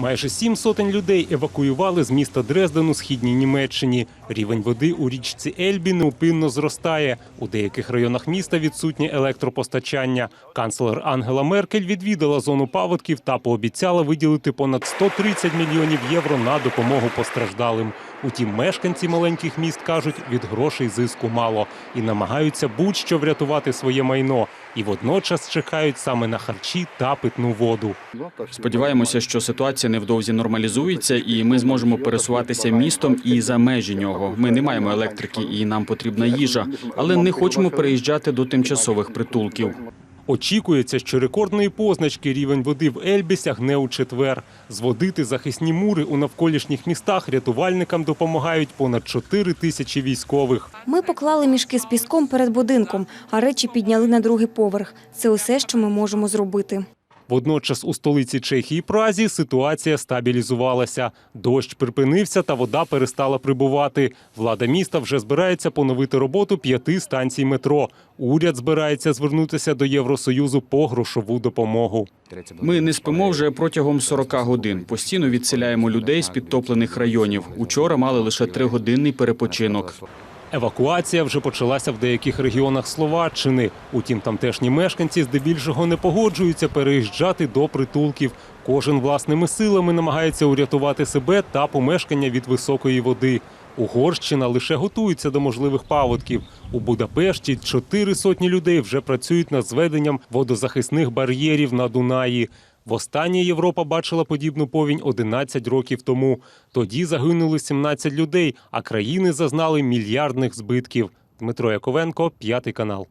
Майже сім сотень людей евакуювали з міста Дрезден у східній Німеччині. Рівень води у річці Ельбі неупинно зростає. У деяких районах міста відсутнє електропостачання. Канцлер Ангела Меркель відвідала зону паводків та пообіцяла виділити понад 130 мільйонів євро на допомогу постраждалим. Утім, мешканці маленьких міст кажуть, від грошей зиску мало і намагаються будь-що врятувати своє майно. І водночас чекають саме на харчі та питну воду. Сподіваємося, що ситуація невдовзі нормалізується, і ми зможемо пересуватися містом і за межі нього. Ми не маємо електрики, і нам потрібна їжа, але не хочемо переїжджати до тимчасових притулків. Очікується, що рекордної позначки рівень води в Ельбі сягне у четвер. Зводити захисні мури у навколишніх містах рятувальникам допомагають понад 4 тисячі військових. Ми поклали мішки з піском перед будинком, а речі підняли на другий поверх. Це усе, що ми можемо зробити. Водночас у столиці Чехії Празі ситуація стабілізувалася. Дощ припинився та вода перестала прибувати. Влада міста вже збирається поновити роботу п'яти станцій метро. Уряд збирається звернутися до Євросоюзу по грошову допомогу. Ми не спимо вже протягом 40 годин. Постійно відселяємо людей з підтоплених районів. Учора мали лише тригодинний перепочинок. Евакуація вже почалася в деяких регіонах Словаччини. Утім, тамтешні мешканці здебільшого не погоджуються переїжджати до притулків. Кожен власними силами намагається урятувати себе та помешкання від високої води. Угорщина лише готується до можливих паводків. У Будапешті чотири сотні людей вже працюють над зведенням водозахисних бар'єрів на Дунаї. Востаннє Європа бачила подібну повінь 11 років тому. Тоді загинули 17 людей, а країни зазнали мільярдних збитків. Дмитро Яковенко, п'ятий канал.